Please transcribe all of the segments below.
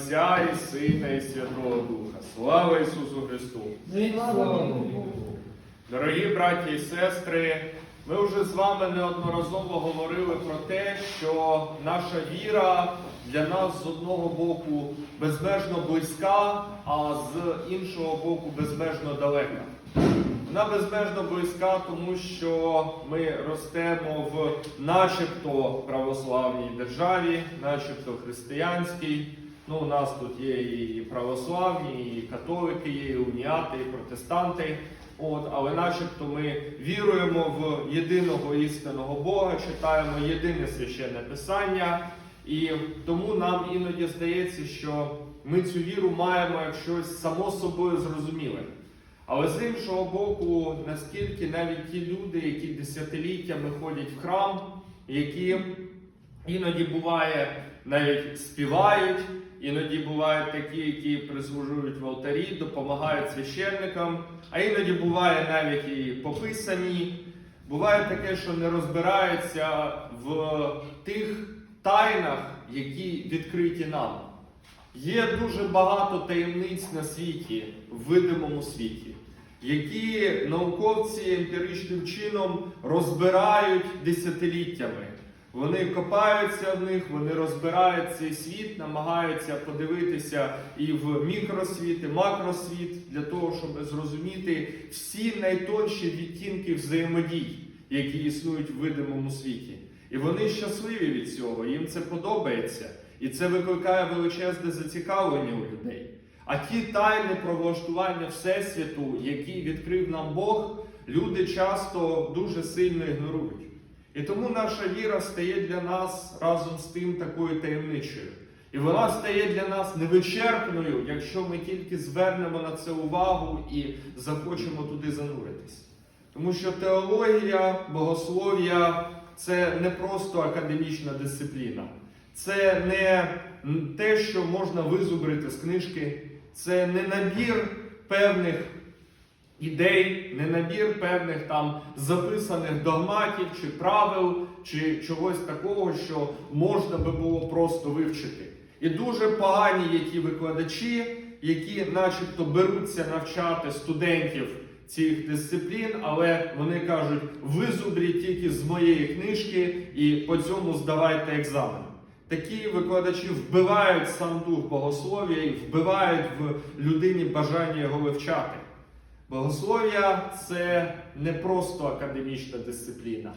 Отця і Сина, і Святого Духа. Слава Ісусу Христу! Дорогі браті і сестри, ми вже з вами неодноразово говорили про те, що наша віра для нас з одного боку безмежно близька, а з іншого боку безмежно далека. Вона безмежно близька, тому що ми ростемо в начебто православній державі, начебто християнській. Ну, у нас тут є і православні, і католики, є, і уніати, і протестанти. От, але начебто ми віруємо в єдиного істинного Бога, читаємо єдине священне писання, і тому нам іноді здається, що ми цю віру маємо як щось само собою зрозуміле. Але з іншого боку, наскільки навіть ті люди, які десятиліттями ходять в храм, які іноді буває навіть співають, іноді бувають такі, які прислужують в алтарі, допомагають священникам, а іноді буває навіть і пописані. Буває таке, що не розбираються в тих тайнах, які відкриті нам. Є дуже багато таємниць на світі, в видимому світі, які науковці емпіричним чином розбирають десятиліттями. Вони копаються в них, вони розбирають цей світ, намагаються подивитися і в мікросвіт, і макросвіт для того, щоб зрозуміти всі найтонші відтінки взаємодій, які існують в видимому світі. І вони щасливі від цього, їм це подобається. І це викликає величезне зацікавлення у людей. А ті тайни про влаштування Всесвіту, які відкрив нам Бог, люди часто дуже сильно ігнорують. І тому наша віра стає для нас разом з тим такою таємничою. І вона стає для нас невичерпною, якщо ми тільки звернемо на це увагу і захочемо туди зануритись. Тому що теологія, богослов'я це не просто академічна дисципліна. Це не те, що можна визубрити з книжки, це не набір певних ідей, не набір певних там записаних догматів чи правил, чи чогось такого, що можна би було просто вивчити. І дуже погані є ті викладачі, які, начебто, беруться навчати студентів цих дисциплін, але вони кажуть, визубріть тільки з моєї книжки і по цьому здавайте екзамен. Такі викладачі вбивають сам дух богослов'я і вбивають в людині бажання його вивчати. Богослов'я це не просто академічна дисципліна,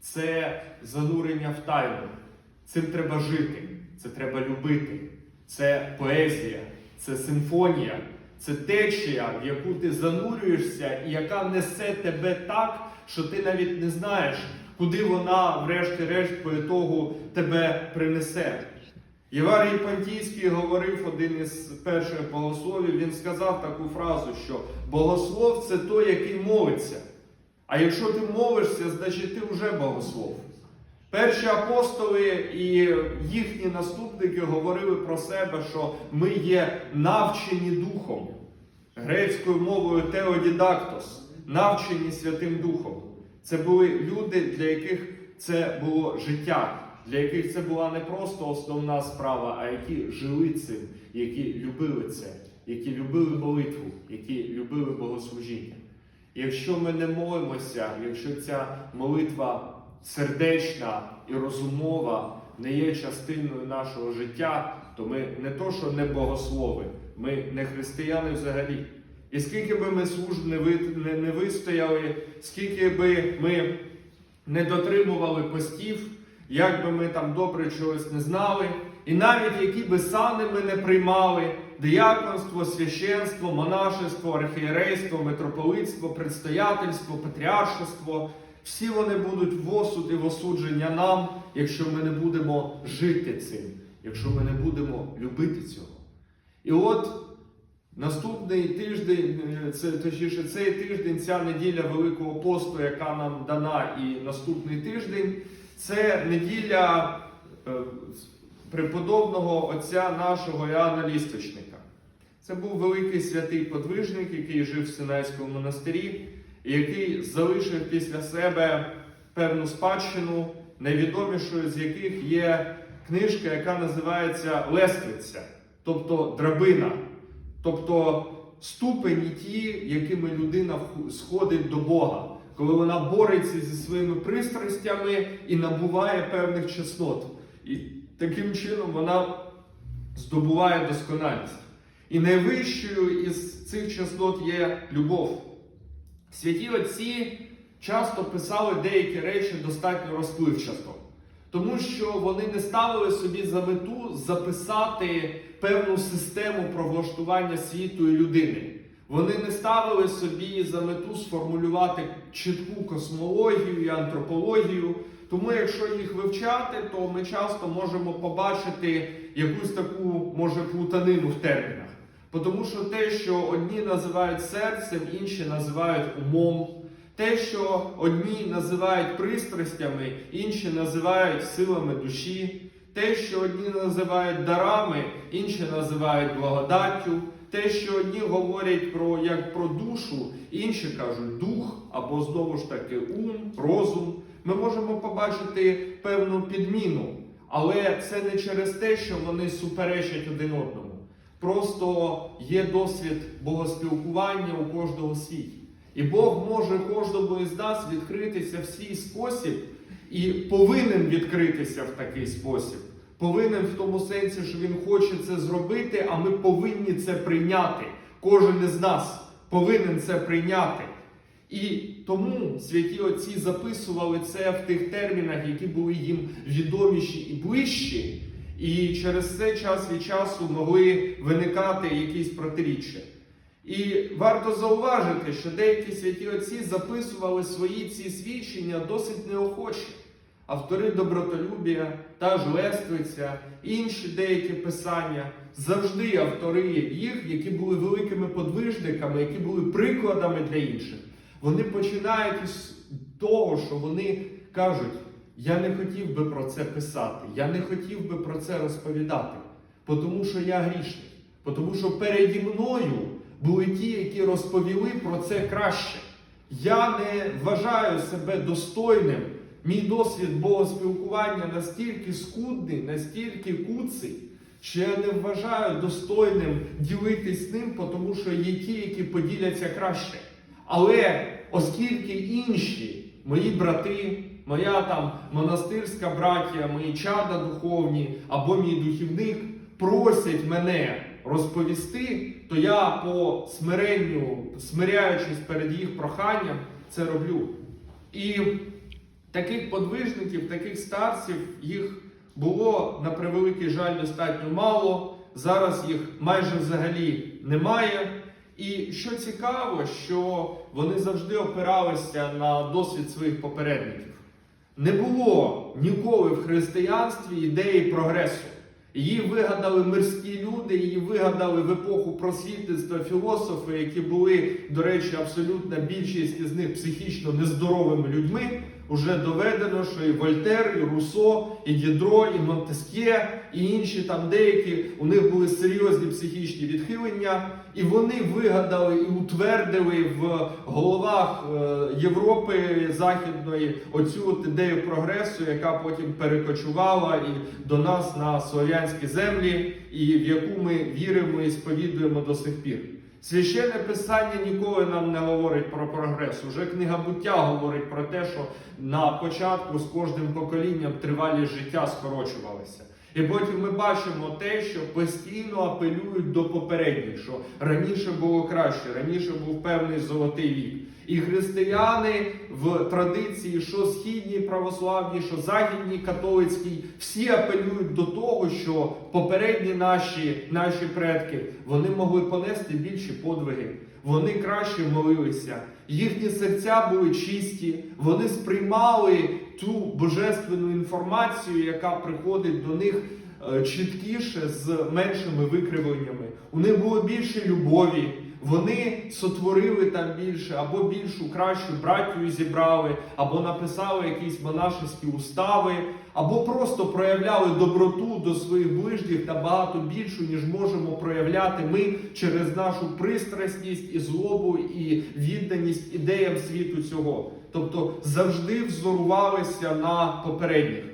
це занурення в тайну. Цим треба жити, це треба любити. Це поезія, це симфонія, це течія, в яку ти занурюєшся і яка несе тебе так, що ти навіть не знаєш, куди вона, врешті-решт, по ітогу тебе принесе. Єварій Пантійський говорив один із перших богословів, він сказав таку фразу, що богослов це той, який молиться. А якщо ти молишся, значить ти вже богослов. Перші апостоли і їхні наступники говорили про себе, що ми є навчені духом, грецькою мовою теодідактос, навчені Святим Духом. Це були люди, для яких це було життя, для яких це була не просто основна справа, а які жили цим, які любили це, які любили молитву, які любили богослужіння. Якщо ми не молимося, якщо ця молитва сердечна і розумова не є частиною нашого життя, то ми не то, що не богослови, ми не християни взагалі. І скільки би ми служб не, ви, не, не вистояли, скільки би ми не дотримували постів, як би ми там добре чогось не знали, і навіть які би сани ми не приймали, дияконство, священство, монашество, архієрейство, митрополитство, предстоятельство, патріаршество, всі вони будуть в осуд і в осудження нам, якщо ми не будемо жити цим, якщо ми не будемо любити цього. І от наступний тиждень, е, це точніше цей тиждень, ця неділя Великого посту, яка нам дана, і наступний тиждень, це неділя е, преподобного отця нашого Іоанна Лісточника. Це був великий святий подвижник, який жив в Синайському монастирі, і який залишив після себе певну спадщину, найвідомішою з яких є книжка, яка називається Лествиця. тобто драбина, тобто ступені ті, якими людина сходить до Бога, коли вона бореться зі своїми пристрастями і набуває певних чеснот. І таким чином вона здобуває досконалість. І найвищою із цих чеснот є любов. Святі отці часто писали деякі речі достатньо розпливчасто, тому що вони не ставили собі за мету записати певну систему про влаштування світу і людини. Вони не ставили собі за мету сформулювати чітку космологію і антропологію. Тому, якщо їх вивчати, то ми часто можемо побачити якусь таку, може, плутанину в термінах. Тому що те, що одні називають серцем, інші називають умом. Те, що одні називають пристрастями, інші називають силами душі. Те, що одні називають дарами, інші називають благодаттю. Те, що одні говорять про як про душу, інші кажуть дух або знову ж таки ум, розум. Ми можемо побачити певну підміну, але це не через те, що вони суперечать один одному. Просто є досвід богоспілкування у кожного світі. І Бог може кожному із нас відкритися в свій спосіб і повинен відкритися в такий спосіб. Повинен в тому сенсі, що він хоче це зробити, а ми повинні це прийняти. Кожен із нас повинен це прийняти. І тому святі отці записували це в тих термінах, які були їм відоміші і ближчі, і через це час від часу могли виникати якісь протиріччя. І варто зауважити, що деякі святі отці записували свої ці свідчення досить неохоче. Автори добротолюбія, та ж Лествиця, інші деякі писання, завжди автори їх, які були великими подвижниками, які були прикладами для інших. Вони починають із того, що вони кажуть: я не хотів би про це писати, я не хотів би про це розповідати, тому що я грішний, тому що переді мною були ті, які розповіли про це краще. Я не вважаю себе достойним. Мій досвід богоспілкування настільки скудний, настільки куций, що я не вважаю достойним ділитись ним, тому що є ті, які поділяться краще. Але оскільки інші мої брати, моя там монастирська братія, мої чада духовні або мій духівник просять мене розповісти, то я по смиренню, смиряючись перед їх проханням, це роблю. І таких подвижників, таких старців, їх було на превеликий жаль достатньо мало. Зараз їх майже взагалі немає. І що цікаво, що вони завжди опиралися на досвід своїх попередників. Не було ніколи в християнстві ідеї прогресу. Її вигадали мирські люди, її вигадали в епоху просвітництва філософи, які були, до речі, абсолютна більшість із них психічно нездоровими людьми. Уже доведено, що і Вольтер, і Руссо, і Дідро, і Монтескє, і інші там деякі у них були серйозні психічні відхилення, і вони вигадали і утвердили в головах е, Європи Західної оцю от ідею прогресу, яка потім перекочувала і до нас на слов'янські землі, і в яку ми віримо і сповідуємо до сих пір. Священне писання ніколи нам не говорить про прогрес. Уже книга буття говорить про те, що на початку з кожним поколінням тривалість життя скорочувалася. І потім ми бачимо те, що постійно апелюють до попередніх, що раніше було краще, раніше був певний золотий вік. І християни в традиції, що східній православній, що західній католицькій, всі апелюють до того, що попередні наші, наші предки вони могли понести більші подвиги. Вони краще молилися, їхні серця були чисті, вони сприймали ту божественну інформацію, яка приходить до них е, чіткіше з меншими викривленнями. У них було більше любові. Вони сотворили там більше, або більшу кращу братію зібрали, або написали якісь монашеські устави, або просто проявляли доброту до своїх ближніх та багато більшу, ніж можемо проявляти ми через нашу пристрасність і злобу, і відданість ідеям світу цього. Тобто завжди взорувалися на попередніх.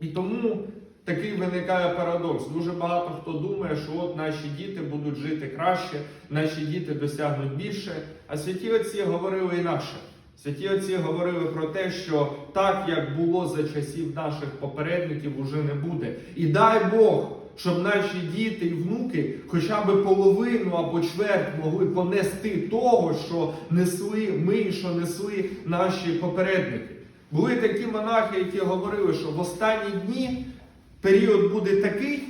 І тому такий виникає парадокс. Дуже багато хто думає, що от наші діти будуть жити краще, наші діти досягнуть більше. А святі отці говорили інакше. Святі отці говорили про те, що так як було за часів наших попередників, уже не буде. І дай Бог, щоб наші діти і внуки хоча б половину або чверть могли понести того, що несли ми, що несли наші попередники. Були такі монахи, які говорили, що в останні дні період буде такий,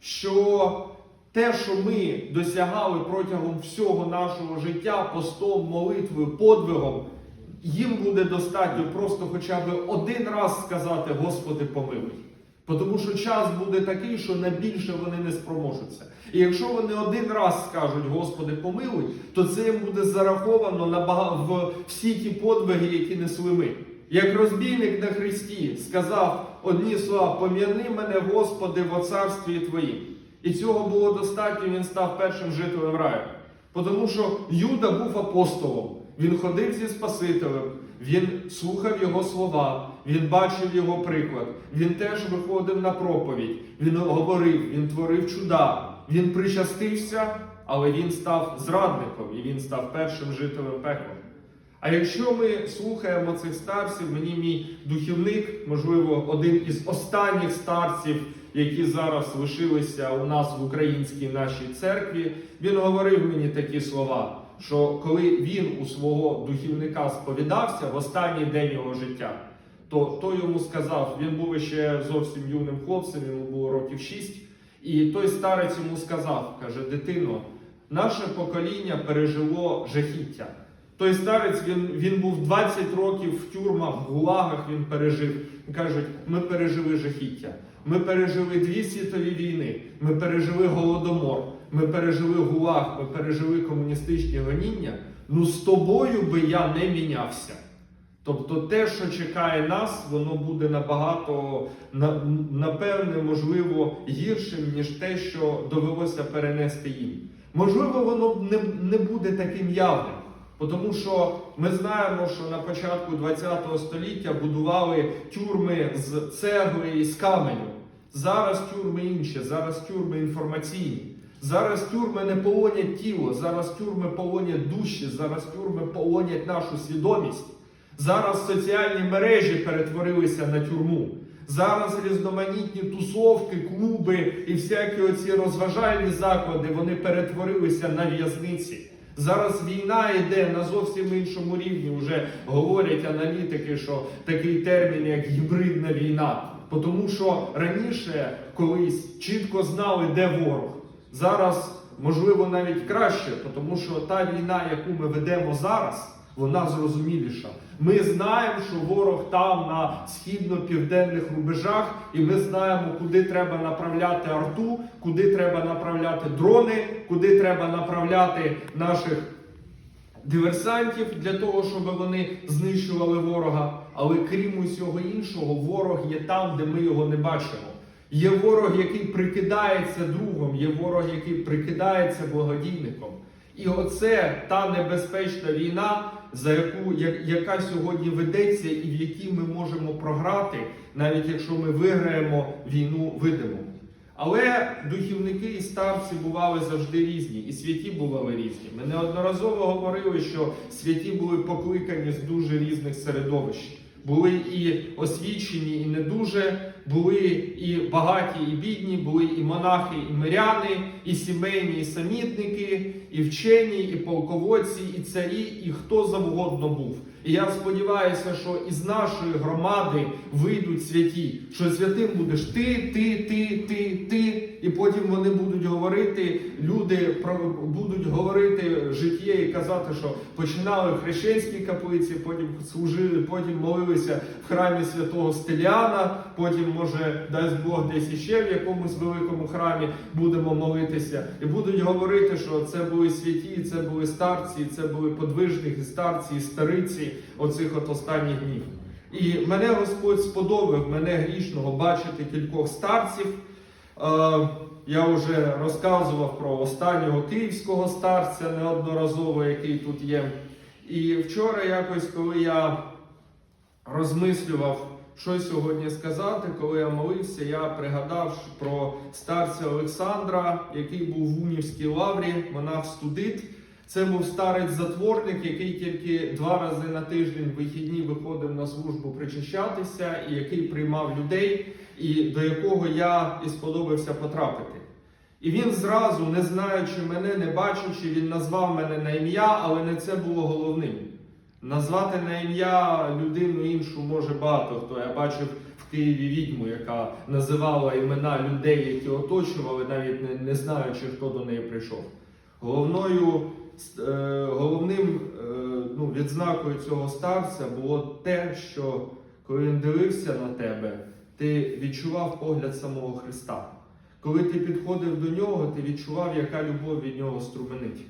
що те, що ми досягали протягом всього нашого життя, постом, молитвою, подвигом, їм буде достатньо просто хоча б один раз сказати Господи, помилуй. Тому що час буде такий, що на більше вони не спроможуться. І якщо вони один раз скажуть Господи, помилуй, то це їм буде зараховано на всі ті подвиги, які несли ми. Як розбійник на Христі сказав одні слова: пом'яни мене, Господи, в царстві Твоїм. І цього було достатньо, він став першим жителем раю. Тому що Юда був апостолом, він ходив зі Спасителем, він слухав його слова, він бачив його приклад, він теж виходив на проповідь, він говорив, він творив чуда, він причастився, але він став зрадником і він став першим жителем пекла. А якщо ми слухаємо цих старців, мені мій духівник, можливо, один із останніх старців, які зараз лишилися у нас в українській нашій церкві, він говорив мені такі слова, що коли він у свого духівника сповідався в останній день його життя, то той йому сказав, він був ще зовсім юним хлопцем, йому було років 6, і той старець йому сказав, каже, дитино, наше покоління пережило жахіття. Той старець він, він був 20 років в тюрмах, в гулагах він пережив. Кажуть, ми пережили жахіття. Ми пережили дві світові війни, ми пережили голодомор, ми пережили гулаг, ми пережили комуністичні гоніння. Ну з тобою би я не мінявся. Тобто те, що чекає нас, воно буде набагато, напевне, можливо, гіршим, ніж те, що довелося перенести їм. Можливо, воно не, не буде таким явним. Тому що ми знаємо, що на початку ХХ століття будували тюрми з цегли і з каменю. Зараз тюрми інші, зараз тюрми інформаційні. Зараз тюрми не полонять тіло, зараз тюрми полонять душі, зараз тюрми полонять нашу свідомість. Зараз соціальні мережі перетворилися на тюрму. Зараз різноманітні тусовки, клуби і всякі оці розважальні заклади вони перетворилися на в'язниці. Зараз війна йде на зовсім іншому рівні. Вже говорять аналітики, що такий термін, як гібридна війна. Тому що раніше колись чітко знали, де ворог. Зараз можливо навіть краще, тому що та війна, яку ми ведемо зараз, вона зрозуміліша. Ми знаємо, що ворог там на східно-південних рубежах, і ми знаємо, куди треба направляти арту, куди треба направляти дрони, куди треба направляти наших диверсантів для того, щоб вони знищували ворога. Але крім усього іншого, ворог є там, де ми його не бачимо. Є ворог, який прикидається другом, є ворог, який прикидається благодійником. І оце та небезпечна війна, за яку яка сьогодні ведеться, і в якій ми можемо програти, навіть якщо ми виграємо війну видиму. Але духівники і старці бували завжди різні, і святі бували різні. Ми неодноразово говорили, що святі були покликані з дуже різних середовищ. Були і освічені, і не дуже, були і багаті, і бідні, були і монахи, і миряни, і сімейні, і самітники, і вчені, і полководці, і царі, і хто завгодно був. І я сподіваюся, що із нашої громади вийдуть святі, що святим будеш ти, ти, ти, потім вони будуть говорити, люди про будуть говорити життя і казати, що починали в хрещенській каплиці, потім служили, потім молилися в храмі святого Стеліана, потім, може, дасть Бог десь іще в якомусь великому храмі будемо молитися, і будуть говорити, що це були святі, це були старці, це були подвижники, старці і стариці оцих от останніх днів. І мене Господь сподобав, мене грішного бачити кількох старців. Е, Я вже розказував про останнього київського старця неодноразово, який тут є. І вчора, якось, коли я розмислював що сьогодні сказати. Коли я молився, я пригадав про старця Олександра, який був в Унівській лаврі, монах студит. Це був старець-затворник, який тільки два рази на тиждень вихідні виходив на службу причащатися, і який приймав людей, і до якого я і сподобався потрапити. І він зразу, не знаючи мене, не бачачи, він назвав мене на ім'я, але не це було головним. Назвати на ім'я людину іншу може багато хто. Я бачив в Києві відьму, яка називала імена людей, які оточували, навіть не, не знаючи, хто до неї прийшов. Головною, е, головним е, ну, відзнакою цього старця було те, що коли він дивився на тебе, ти відчував погляд самого Христа. Коли ти підходив до нього, ти відчував, яка любов від нього струменить.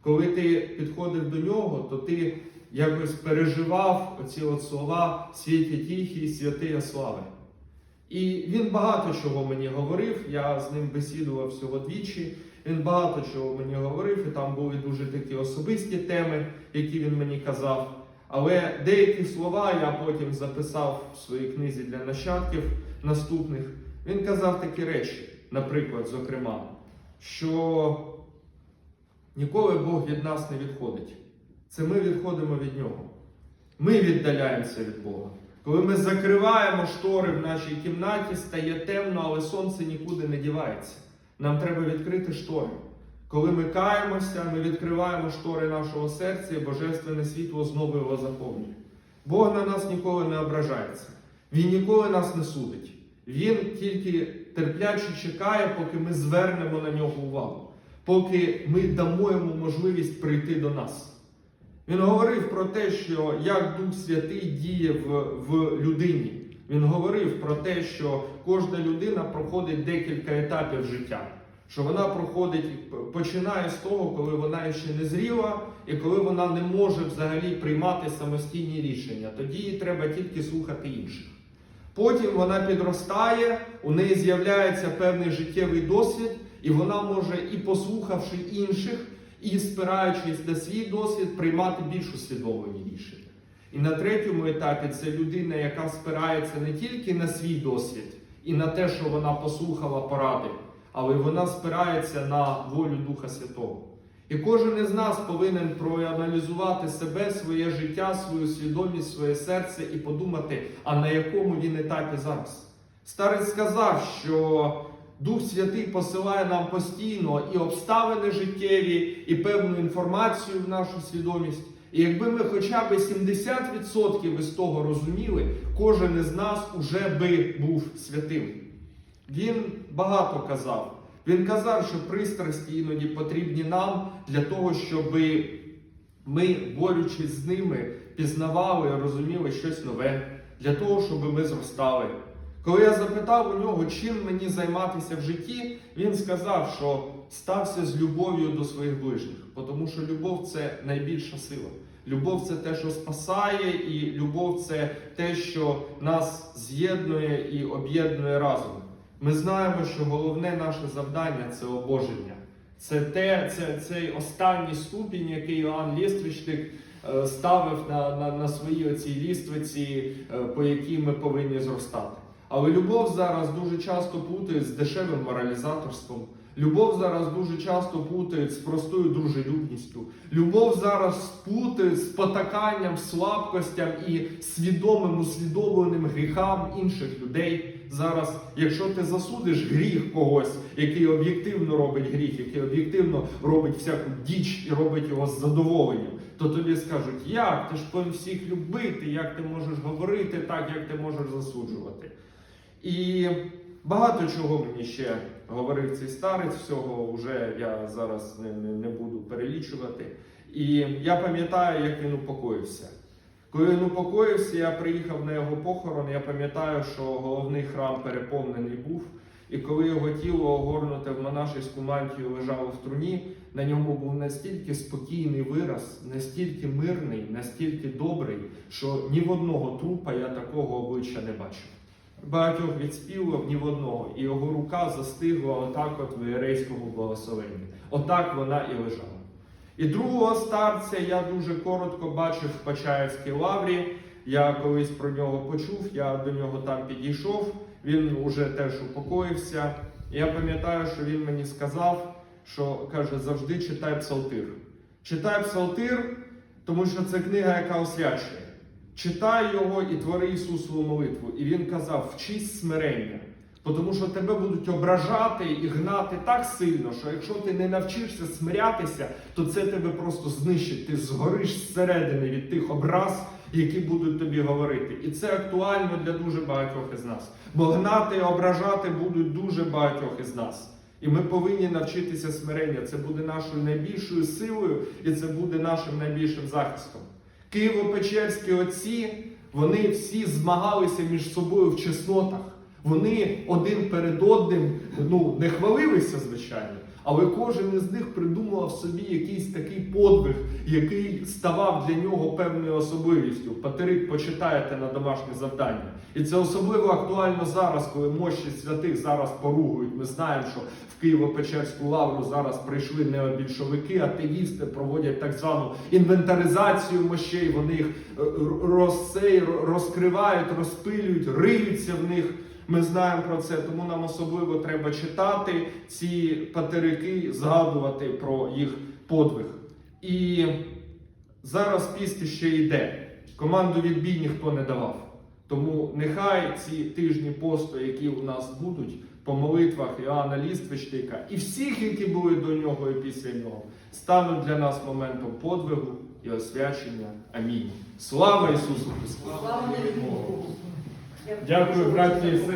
Коли ти підходив до нього, то ти якось переживав оці от слова світі тихі, святия слави. І він багато чого мені говорив. Я з ним бесідував всього двічі. Він багато чого мені говорив, і там були дуже такі особисті теми, які він мені казав. Але деякі слова я потім записав в своїй книзі для нащадків наступних. Він казав такі речі, наприклад, зокрема, що ніколи Бог від нас не відходить. Це ми відходимо від нього. Ми віддаляємося від Бога. Коли ми закриваємо штори в нашій кімнаті, стає темно, але сонце нікуди не дівається. Нам треба відкрити штори. Коли ми каємося, ми відкриваємо штори нашого серця, і божественне світло знову його заповнює. Бог на нас ніколи не ображається. Він ніколи нас не судить. Він тільки терпляче чекає, поки ми звернемо на нього увагу, поки ми дамо йому можливість прийти до нас. Він говорив про те, що як Дух Святий діє в, в людині. Він говорив про те, що кожна людина проходить декілька етапів життя. Що вона проходить, починає з того, коли вона ще не зріла, і коли вона не може взагалі приймати самостійні рішення. Тоді їй треба тільки слухати інших. Потім вона підростає, у неї з'являється певний життєвий досвід, і вона може, і послухавши інших, і спираючись на свій досвід, приймати більш усвідомлені рішення. І на третьому етапі це людина, яка спирається не тільки на свій досвід і на те, що вона послухала поради, але вона спирається на волю Духа Святого. І кожен із нас повинен проаналізувати себе, своє життя, свою свідомість, своє серце і подумати, а на якому він етапі зараз. Старець сказав, що Дух Святий посилає нам постійно і обставини життєві, і певну інформацію в нашу свідомість. І якби ми хоча б 70% із того розуміли, кожен із нас уже би був святим. Він багато казав. Він казав, що пристрасті іноді потрібні нам для того, щоб ми, борючись з ними, пізнавали і розуміли щось нове, для того, щоб ми зростали. Коли я запитав у нього, чим мені займатися в житті, він сказав, що стався з любов'ю до своїх ближніх, тому що любов це найбільша сила. Любов це те, що спасає, і любов це те, що нас з'єднує і об'єднує разом. Ми знаємо, що головне наше завдання це обоження. Це те, це цей останній ступінь, який Іоанн Ліствичник е, ставив на, на, на своїй оцій ліствиці, е, по якій ми повинні зростати. Але любов зараз дуже часто плутають з дешевим моралізаторством. Любов зараз дуже часто плутають з простою дружелюбністю. Любов зараз плутають з потаканням, слабкостям і свідомим усвідомленим гріхам інших людей. Зараз, якщо ти засудиш гріх когось, який об'єктивно робить гріх, який об'єктивно робить всяку діч і робить його з задоволенням, то тобі скажуть, як ти ж повинен всіх любити, як ти можеш говорити так, як ти можеш засуджувати. І багато чого мені ще говорив цей старець, всього вже я зараз не, не, не буду перелічувати. І я пам'ятаю, як він упокоївся. Коли він упокоївся, я приїхав на його похорон, я пам'ятаю, що головний храм переповнений був. І коли його тіло огорнуте в монашеську мантію лежало в труні, на ньому був настільки спокійний вираз, настільки мирний, настільки добрий, що ні в одного трупа я такого обличчя не бачив. Багатьох відспівував ні в одного, і його рука застигла отак от в ієрейському благословенні. Отак вона і лежала. І другого старця я дуже коротко бачив в Почаївській лаврі. Я колись про нього почув, я до нього там підійшов. Він уже теж упокоївся. Я пам'ятаю, що він мені сказав, що каже, завжди читай псалтир. Читай псалтир, тому що це книга, яка освячує. Читай його і твори Ісусову молитву. І він казав: вчись смирення. Тому що тебе будуть ображати і гнати так сильно, що якщо ти не навчишся смирятися, то це тебе просто знищить. Ти згориш зсередини від тих образ, які будуть тобі говорити. І це актуально для дуже багатьох із нас. Бо гнати і ображати будуть дуже багатьох із нас. І ми повинні навчитися смирення. Це буде нашою найбільшою силою, і це буде нашим найбільшим захистом. Києво-Печерські отці, вони всі змагалися між собою в чеснотах. Вони один перед одним ну, не хвалилися, звичайно, але кожен із них придумував собі якийсь такий подвиг, який ставав для нього певною особливістю. Патерик почитаєте на домашнє завдання. І це особливо актуально зараз, коли мощі святих зараз поругують. Ми знаємо, що в Києво-Печерську лавру зараз прийшли необільшовики, атеїсти проводять так звану інвентаризацію мощей. Вони їх е, розсей, розкривають, розпилюють, риються в них. Ми знаємо про це, тому нам особливо треба читати ці патерики, згадувати про їх подвиг. І зараз піст ще йде. Команду відбій ніхто не давав. Тому нехай ці тижні посту, які у нас будуть по молитвах Іоанна Ліствичника, і всіх, які були до нього і після нього, стануть для нас моментом подвигу і освячення. Амінь. Слава Ісусу Христу! Слава Богу. Дякую, браті і сестри.